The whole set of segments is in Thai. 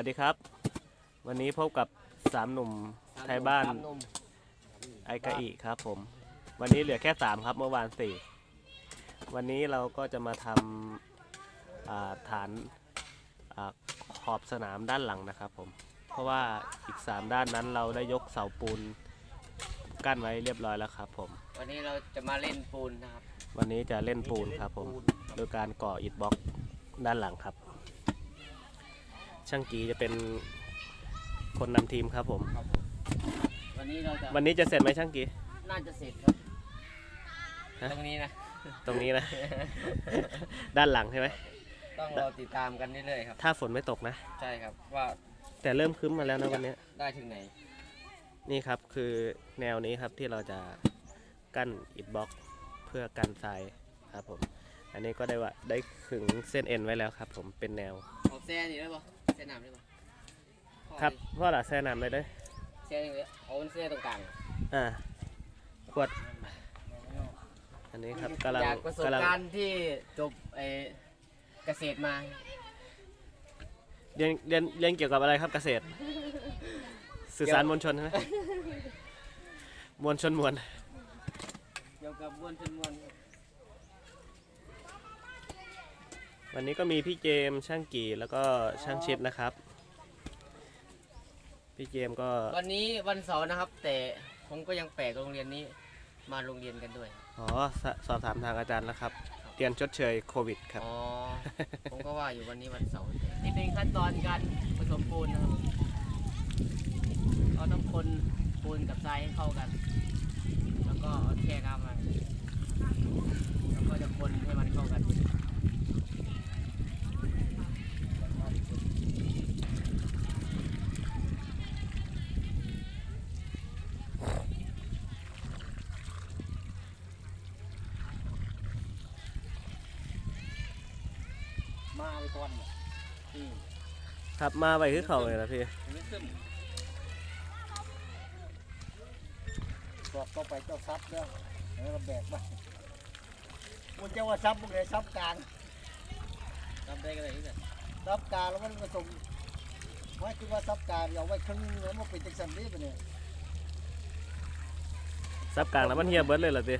วัสดีครับ วันนี้พบกับสามหนุ่มไทยบ้านสมหนุ่มไอกะอิครับผม วันนี้เหลือแค่สามครับเมื่อวานสี่วันนี้เราก็จะมาทำอ่าฐานอาขอบสนามด้านหลังนะครับผม เพราะว่าอีกสามด้านนั้นเราได้ยกเสาปูนกั้นไว้เรียบร้อยแล้วครับผม วันนี้เราจะมาเล่นปูนนะครับ วันนี้จะเล่นปูนครับผม โดยการก่ออิฐบล็อกด้านหลังครับ ช่างกีจะเป็นคนนำทีมครับผม ครับผมวันนี้เราจะวันนี้จะเสร็จไหมช่างกีน่าจะเสร็จครับฮะตรงนี้นะ ตรงนี้นะ ด้านหลังใช่ไหมต้องรอติดตามกันเรื่อยๆครับ ถ้าฝนไม่ตกนะ ใช่ครับว่าแต่เริ่มครึ้มมาแล้วนะวันเนี้ยได้ถึงไหน นี่ครับคือแนวนี้ครับที่เราจะกั้นอิฐบล็อกเพื่อกันทรายครับผม อันนี้ก็ได้ว่าได้ขึงเส้นเอ็นไว้แล้วครับผมเป็นแนวเอาแซ่นี่ได้ปะ แซ่น้ำได้ปะครับพ่อหล่ะแซ่น้ำเลยเด้อแซ่นี่เลยเอาแซ่ตรงกลางอ่าขวด อันนี้ครับกำลังจากประสบกำลังการณ์ที่จบไอเกษตรมา เรียนเรียนเรียนเกี่ยวกับอะไรครับเกษตร สื่อสารมวลชนใช่ไหมมวลชนมวล เกี่ยวกับมวลชนมวลครับ วันนี้ก็มีพี่เจมส์ช่างกี่แล้วก็ช่างชิดนะครับ พี่เจมส์ก็วันนี้วันเสาร์นะครับ แต่ผมก็ยังแปลกโรงเรียนนี้มาโรงเรียนกันด้วยอ๋อสสอบถามทางอาจารย์แล้วครับเรียนชดเชยโควิดครับอ๋อผมก็ว่าอยู่วันนี้วันเสาร์นี่เป็นขั้นตอนการผสมปูนนะครับเราต้องคนปูนกับทรายให้เข้ากัน แล้วก็เอาแช่น้ำมาแล้วก็จะคนให้มันเข้ากัน มาไปก่อนเนี่ยอืมครับมาไปคือเขาเลยนะพี่ไม่ขึ้นบอกต่อไปเจ้าซับเด้อแล้วก็แบกไปมันจะว่าซับพวกไหนซับกลางทำได้กันเลยนี่แหละซับกลางแล้วมันผสมว่าคิดว่าซับกลางเอาไว้ครึ่งแล้วมันเป็นจังสันนี้ไปเนี่ยซับกลางแล้วมันเฮียเบิร์ดเลยเหรอพี่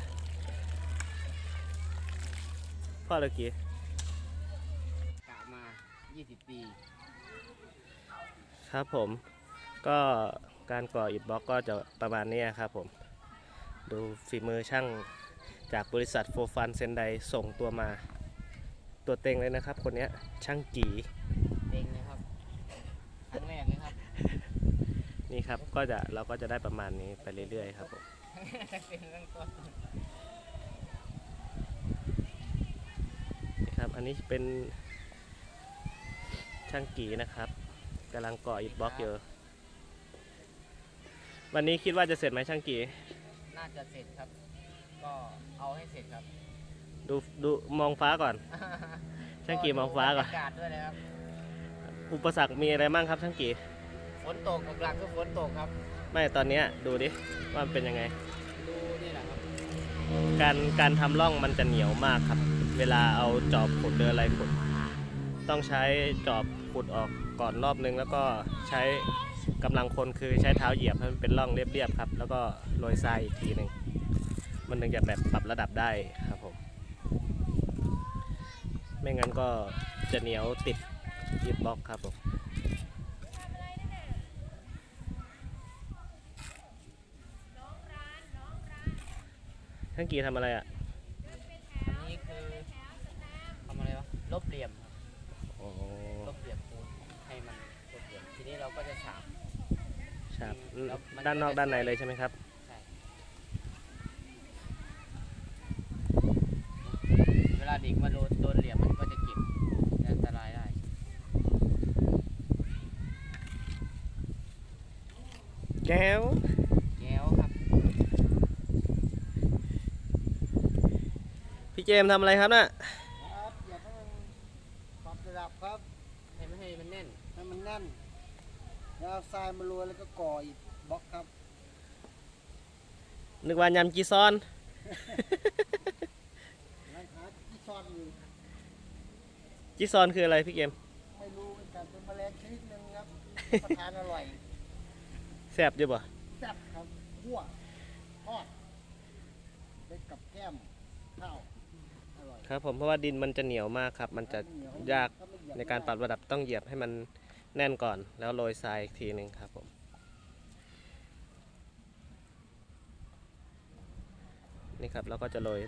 พ่อตะกี้กะมา 20 ปี ครับผมก็การก่ออิฐบล็อกก็จะประมาณนี้ครับผม ดูฝีมือช่างจากบริษัทโฟฟันเซนไดส่งตัวมา ตัวเต็งเลยนะครับ คนเนี้ยช่างกีเองนะครับครั้งแรกเลยครับ นี่ครับก็จะเราก็จะได้ประมาณนี้ไปเรื่อยๆครับผมเป็นเรื่องต้นนี่ครับอันนี้เป็น ช่างกีนะครับกำลังก่ออิฐบล็อกอยู่วันนี้คิดว่าจะเสร็จไหมช่างกีน่าจะเสร็จครับ ก็เอาให้เสร็จครับ ดูดูมองฟ้าก่อน ช่างกี่มองฟ้าก่อนบรรยากาศด้วยนะครับ อุปสรรคมีอะไรบ้างครับช่างกีฝนตกหลักๆคือฝนตกครับ ไม่ตอนเนี้ยดูดิว่ามันเป็นยังไง ดูนี่แหละครับการการทำร่องมันจะเหนียวมากครับ เวลาเอาจอบขุดเดินอะไรขุด ต้องใช้จอบขุดออกก่อนรอบนึง แล้วก็ใช้กำลังคนคือใช้เท้าเหยียบให้มันเป็นร่องเรียบๆครับ แล้วก็โรยทรายอีกทีหนึ่งมันถึงจะแบบปรับระดับได้ครับผมไม่งั้นก็จะเหนียวติดยิบบล็อกครับผมท่านกีทำอะไรอะ อันนี้คือทำอะไรวะลบเหลี่ยมครับ โอ้ ลบเหลี่ยมปูนให้มันลบเหลี่ยมทีนี้เราก็จะฉาบ ครับแล้วมันด้านนอกจะได้ด้านในเลยใช่ไหมครับ ใช่เวลาเด็กมาโดนโดนเหลี่ยมมันก็จะเก็บอันตรายได้ แก้ว แก้วครับพี่เจมส์ทำอะไรครับน่ะ ครับอย่าให้มันปรับระดับครับ ให้ไม่ให้มันแน่น ให้มันแน่น แล้วเอาทรายมาโรยแล้วก็ก่ออีกบล็อกครับ นึกว่ายำจีซอนแล้วหาที่ซ่อนอยู่จีซอนคืออะไรพี่เกมไม่รู้เหมือนกันจัดเป็นแมลงชนิดหนึ่งครับประทานอร่อยแซ่บอยู่บ่แซ่บครับหัวทอดเล็กกับแก้มข้าวอร่อยครับผมเพราะว่าดินมันจะเหนียวมากครับ มันจะยากในการปรับระดับต้องเหยียบให้มัน แน่นก่อนแล้วโรยทรายอีกทีหนึ่งครับผมนี่ครับเราก็จะโรย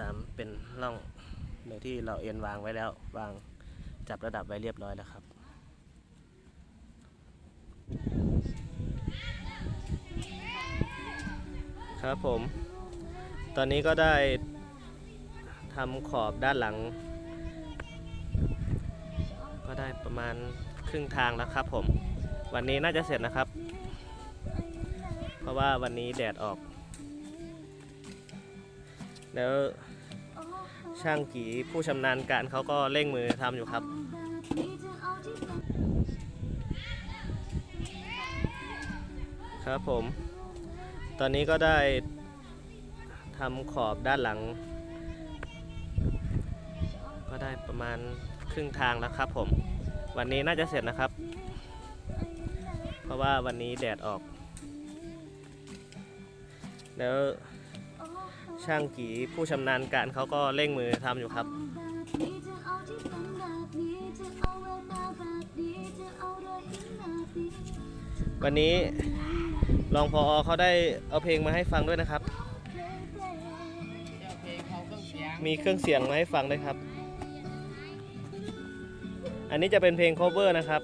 ตามเป็นร่องโดยที่เราเอ็นวางไว้แล้ว วางจับระดับไว้เรียบร้อยแล้วครับ ครับผม ตอนนี้ก็ได้ทำขอบด้านหลัง ได้ประมาณครึ่งทางแล้วครับ ผม วันนี้น่าจะเสร็จนะครับ เพราะว่าวันนี้แดดออก แล้วช่างกีผู้ชำนาญการเขาก็เร่งมือทำอยู่ครับครับผม ตอนนี้ก็ได้ทำขอบด้านหลัง ก็ได้ประมาณ รึ่งทางแล้วครับผม วันนี้น่าจะเสร็จนะครับ เพราะว่าวันนี้แดดออก แล้วช่างกีผู้ชำนาญการเขาก็เร่งมือทำอยู่ครับวันนี้รองพอเขาได้เอาเพลงมาให้ฟังด้วยนะครับ มีเครื่องเสียงมาให้ฟังด้วยครับ อันนี้จะเป็นเพลง cover นะครับ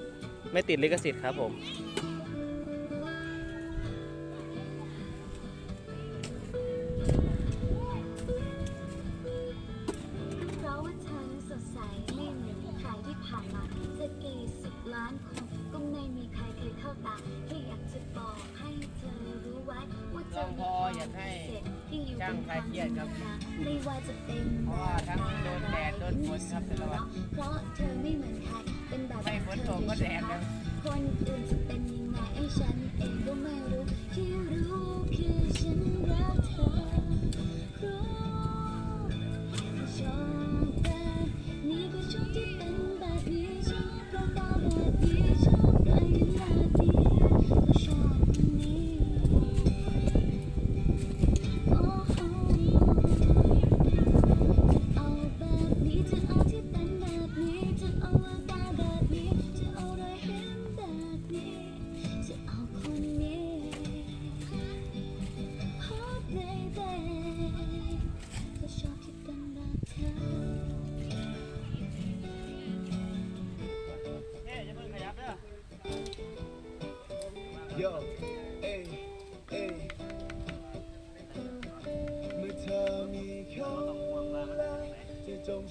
ไม่ติดลิขสิทธิ์ครับผมเพราะว่าเธอสดใสไม่เหมือนใครที่ผ่านมาจะกี่สิบล้านคนก็ไม่มีใครเคยเข้าตาแค่อยากจะบอกให้เธอ รู้ไว้ว่าเธอมีความพิเศษที่อยู่บนความธรรมดาไม่ว่าจะเป็นเพราะว่าทั้งโดนแดดโดนฝนครับแต่ละวันเพราะเธอไม่เหมือนใครเป็นแบบไม่ฝนตกก็แดดนะคนอื่นจะเป็นยังไงไอ้ฉันเองก็ไม่รู้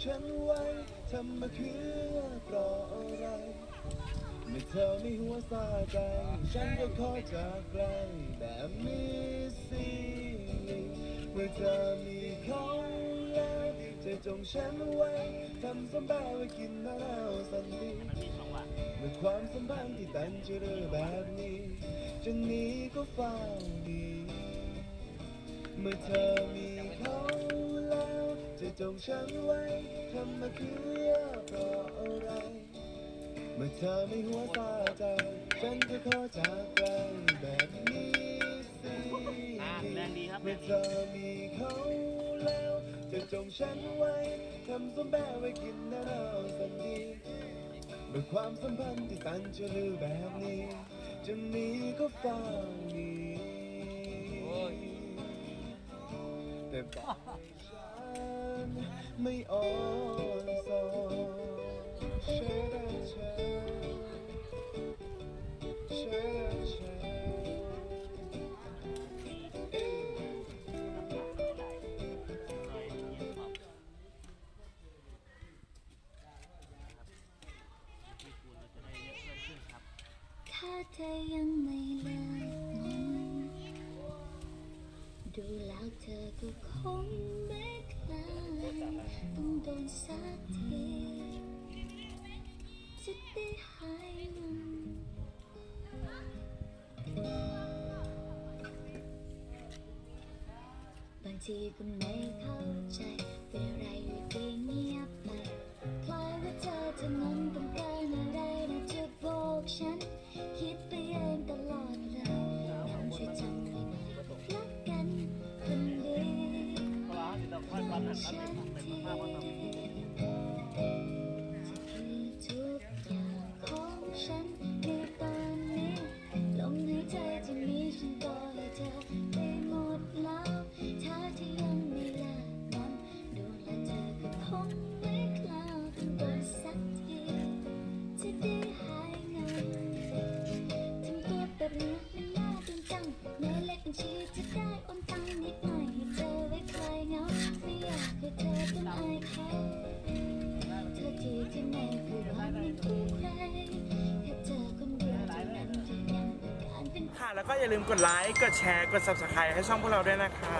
ฉันไว้ทำมาเพื่อเพราะอะไรเมื่อเธอไม่หัวซาใจ ฉันก็ขอจากไกลแบบมีสิเมื่อเธอมีเขาแล้วจะจงฉันไว้ทำสมบัติไว้กินมาแล้วสันติเมื่อความสัมพันธ์ที่ตันจะเรือแบบนี้จะหนีก็เฝ้าดี เมื่อเธอมีเขา แล้วจะจงฉันไว้ทำมาเพื่อเพราะอะไร เมื่อเธอไม่หัวตาใจฉันจะขอจากไกลแบบนี้สิอ่าแรงดีครับแรเมื่องเธดีอมีเขาแล้วจะจงฉันไว้ทำสมแบบไว้กินหน้าหนาวสันดีเมื่อความสัมพันธ์ที่ตันจะลือแบบนี้ จะหนีก็ฟังดีแต่บอกให้ฉัน ไม่อ่อนสอนเชื่อได้เชื่อเชื่อได้เชื่อเอ้ยถ้าเธอยังไม่เลิกงอนดูแล้วเธอก็คงไม่ ต้องโดนสักทีจะได้หายงงบางทีก็ไม่เข้าใจ เป็นไรอยู่ดีเงียบไปคล้ายว่าเธอจะนั่งต้องการอะไรนะจะบอกฉัน คิดไปเองตลอดเลยทำช่วยจำ 想起 แล้วก็อย่าลืมกดไลค์ กดแชร์ กด subscribe ให้ช่องพวกเราด้วยนะคะ